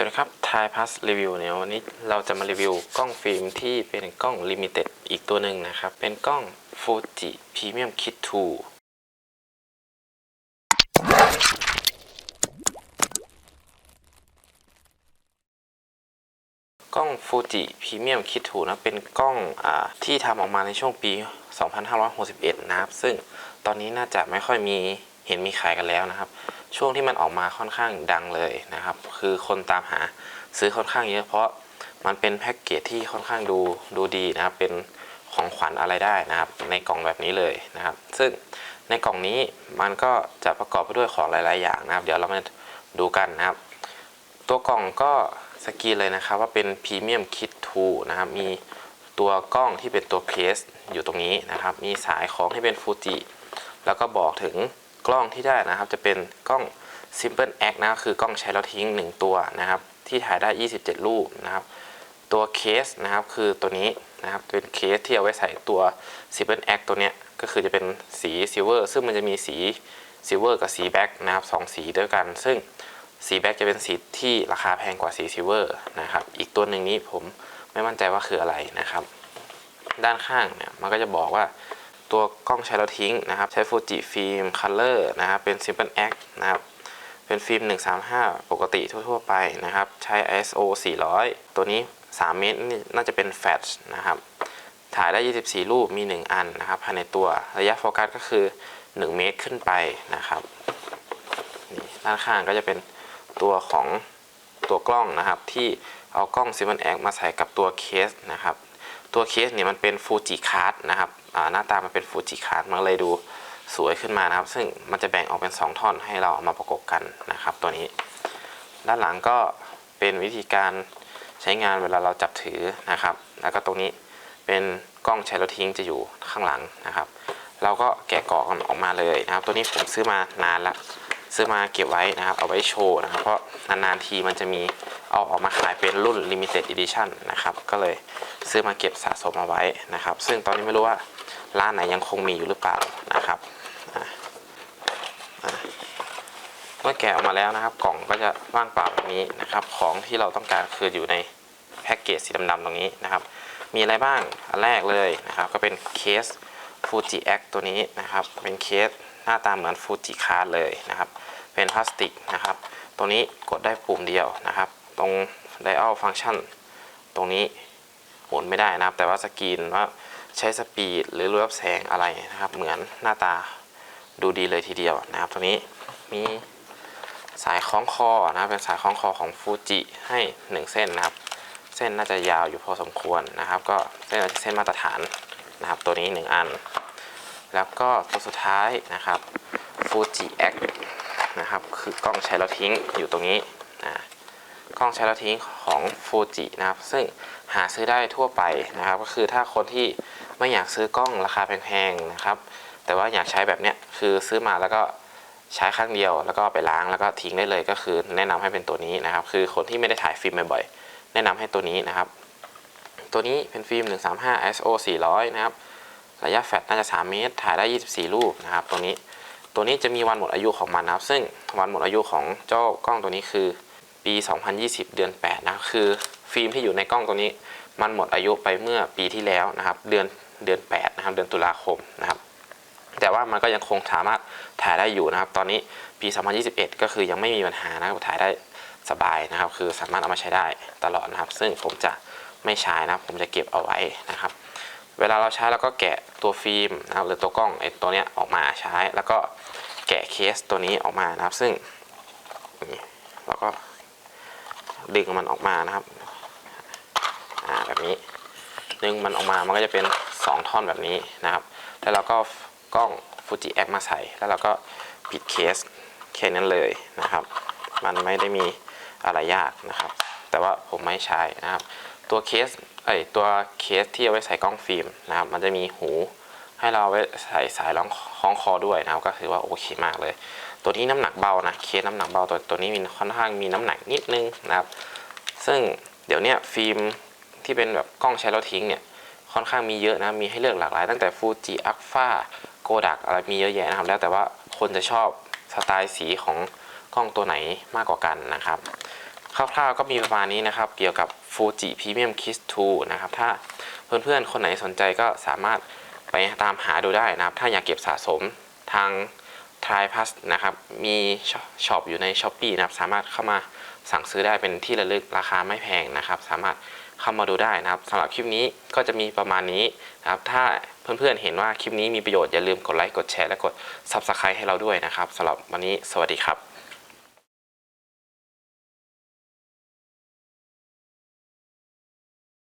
วัสดีครับทายพัสรีวิวเนี่ยวันนี้เราจะมารีวิวกล้องฟิล์มที่เป็นกล้องลิมิเต็ดอีกตัวหนึ่งนะครับ เป็นกล้อง Fuji Premium Kit 2กล้อง Fuji Premium Kit 2นะเป็นกล้องอที่ทำออกมาในช่วงปี 2561 นะครับ ซึ่งตอนนี้น่าจะไม่ค่อยมีเห็นมีขายกันแล้วนะครับ ช่วงที่มันออกมาค่อนข้างดังเลยนะครับ คือคนตามหาซื้อค่อนข้างเยอะ เพราะมันเป็นแพ็กเกจที่ค่อนข้างดูดูดีนะครับ เป็นของขวัญอะไรได้นะครับ ในกล่องแบบนี้เลยนะครับ ซึ่งในกล่องนี้มันก็จะประกอบไปด้วยของหลาย ๆ อย่างนะครับ เดี๋ยวเรามาดูกันนะครับ ตัวกล่องก็สกีเลยนะครับว่าเป็น Premium Kit 2นะครับ มีตัวกล้องที่เป็นตัวเคสอยู่ตรงนี้นะครับ มีสายของที่เป็นฟูจิ แล้วก็บอกถึง กล้องที่ได้นะครับ จะเป็นกล้อง Simple Act นะค,คือกล้องใช้แล้วทิ้ง 1 ตัวนะครับ ที่ถ่ายได้ 27 รูปนะครับ ตัวเคสนะครับคือตัวนี้นะครับเป็นเคสที่เอาไว้ใส่ตัว Simple Act ตัวเนี้ยก็คือจะเป็นสีซิลเวอร์ซึ่งมันจะมีสีซิลเวอร์กับสีแบ็กนะครับสองสีด้วยกัน ซึ่งสีแบ็กจะเป็นสีที่ราคาแพงกว่าสีซิลเวอร์นะครับ อีกตัวหนึ่งนี้ผมไม่มั่นใจว่าคืออะไรนะครับ ด้านข้างเนี่ยมันก็จะบอกว่า ตัวกล้องใช้แล้วทิ้งนะครับ ใช้ฟูจิฟิล์มคัลเลอร์นะครับเป็น Simple Act นะครับ เป็นฟิล์ม 135 ปกติทั่ว ๆ ไปนะครับ ใช้ ISO 400 ตัวนี้ 3 เมตรนี่น่าจะเป็นแฟลชนะครับ ถ่ายได้ 24 รูปมี 1 อันนะครับภายในตัวระยะโฟกัสก็คือ 1 เมตรขึ้นไปนะครับนี่ด้านข้างก็จะเป็นตัวของตัวกล้องนะครับ ที่เอากล้อง Simple Act มาใส่กับตัวเคสนะครับ ตัวเคสเนี่ยมันเป็นฟูจิคาร์ดนะครับหน้าตามันเป็นฟูจิคาร์ดมันเลยดูสวยขึ้นมานะครับ ซึ่งมันจะแบ่งออกเป็น 2 ท่อนให้เราเอามาประกบกันนะครับ ตัวนี้ ด้านหลังก็เป็นวิธีการใช้งานเวลาเราจับถือนะครับ แล้วก็ตรงนี้เป็นกล้องใช้แล้วทิ้งจะอยู่ข้างหลังนะครับ เราก็แกะกล่องออกมาเลยนะครับ ตัวนี้ผมซื้อมานานละ ซื้อมาเก็บไว้นะครับ เอาไว้โชว์นะครับ เพราะนานๆทีมันจะมีเอาออกมาขายเป็นรุ่น limited edition นะครับ ก็เลยซื้อมาเก็บสะสมเอาไว้นะครับ ซึ่งตอนนี้ไม่รู้ว่าร้านไหนยังคงมีอยู่หรือเปล่านะครับเมื่อแกะออกมาแล้วนะครับ กล่องก็จะว่างเปล่าแบบนี้นะครับ ของที่เราต้องการคืออยู่ในแพ็กเกจสีดำๆตรงนี้นะครับ มีอะไรบ้าง อันแรกเลยนะครับ ก็เป็นเคส Fuji X ตัวนี้นะครับ เป็นเคส น้าตาเหมือน Fuji Card เลยนะครับ เป็นพลาสติกนะครับ ตรงนี้กดได้ปุ่มเดียวนะครับ ตรง Dial Function ตรงนี้หมุนไม่ได้นะครับ แต่ว่าสกรีนว่าใช้สปีดหรือรูปแสงอะไรนะครับ เหมือนหน้าตาดูดีเลยทีเดียวนะครับตัวนี้มีสายคล้องคอนะครับเป็นสายคล้องคอของฟูจิให้ 1 เส้นนะครับ เส้นน่าจะยาวอยู่พอสมควรนะครับ ก็เส้นเส้นมาตรฐานนะครับ ตัวนี้ 1 อัน แล้วก็ตัวสุดท้ายนะครับ Fuji X นะครับคือกล้องใช้แล้วทิ้งอยู่ตรงนี้นะกล้องใช้แล้วทิ้งของ Fuji นะครับ ซึ่งหาซื้อได้ทั่วไปนะครับ ก็คือถ้าคนที่ไม่อยากซื้อกล้องราคาแพงๆนะครับ แต่ว่าอยากใช้แบบเนี้ยคือซื้อมาแล้วก็ใช้ครั้งเดียว แล้วก็ไปล้างแล้วก็ทิ้งได้เลยก็คือแนะนำให้เป็นตัวนี้นะครับ คือคนที่ไม่ได้ถ่ายฟิล์มบ่อยๆแนะนำให้ตัวนี้นะครับ ตัวนี้เป็นฟิล์ม 135 ISO 400 นะครับ ระยะแฟลชน่าจะ 3 เมตร ถ่ายได้ 24 รูปนะครับ ตัวนี้ ตัวนี้จะมีวันหมดอายุของมันนะครับ ซึ่งวันหมดอายุของเจ้ากล้องตัวนี้คือปี 2020 เดือน 8 นะค,คือฟิล์มที่อยู่ในกล้องตัวนี้ มันหมดอายุไปเมื่อปีที่แล้วนะครับ เดือน เดือน 8 นะครับ เดือนตุลาคมนะครับ แต่ว่ามันก็ยังคงสามารถถ่ายได้อยู่นะครับ ตอนนี้ปี 2021 ก็คือยังไม่มีปัญหานะครับ ถ่ายได้สบายนะครับ คือสามารถเอามาใช้ได้ตลอดนะครับ ซึ่งผมจะไม่ใช้นะครับผมจะเก็บเอาไว้นะครับ เวลาเราใช้แล้วก็แกะตัวฟิล์มนะครับหรือตัวกล้องไอ้ตัวเนี้ยออกมาใช้ แล้วก็แกะเคสตัวนี้ออกมานะครับ ซึ่งเราก็ดึงมันออกมานะครับอ่าแบบนี้ดึงมันออกมามันก็จะเป็น 2 ท่อนแบบนี้นะครับ แล้วเราก็กล้อง Fuji X มาใส่แล้วเราก็ปิดเคสแค่นั้นเลยนะครับ มันไม่ได้มีอะไรยากนะครับ แต่ว่าผมไม่ใช้นะครับ ตัวเคสเอ้ยตัวเคสที่เอาไว้ใส่กล้องฟิล์มนะครับ มันจะมีหูให้เราเอาไว้ใส่สายรองคล้องคอด้วยนะครับ ก็คือว่าโอเคมากเลย ตัวนี้น้ำหนักเบานะเคสน้ำหนักเบาตัวตัวนี้มีค่อนข้างมีน้ำหนักนิดนึงนะครับ ซึ่งเดี๋ยวนี้ฟิล์มที่เป็นแบบกล้องใช้แล้วทิ้งเนี่ยค่อนข้างมีเยอะนะมีให้เลือกหลากหลาย ตั้งแต่ฟูจิอัลฟาโกดักอะไรมีเยอะแยะนะครับ แล้วแต่ว่าคนจะชอบสไตล์สีของกล้องตัวไหนมากกว่ากันนะครับ คร่าวๆก็มีประมาณนี้นะครับ เกี่ยวกับ Fuji Premium Kiss 2 นะครับ ถ้าเพื่อนๆ คนไหนสนใจก็สามารถไปตามหาดูได้นะครับ ถ้าอยากเก็บสะสมทาง t r i p a s นะครับ มีช็อปอยู่ใน s h อ p e e นะครับ สามารถเข้ามาสั่งซื้อได้เป็นที่ระลึกราคาไม่แพงนะครับ สามารถเข้ามาดูได้นะครับสำหรับคลิปนี้ก็จะมีประมาณนี้นะครับ ถ้าเพื่อนๆเห็นว่าคลิปนี้มีประโยชน์อย่าลืมกดไลค์กดแชร์และกด Subscribe ให้เราด้วยนะครับสำหรับวันนี้สวัสดีครับ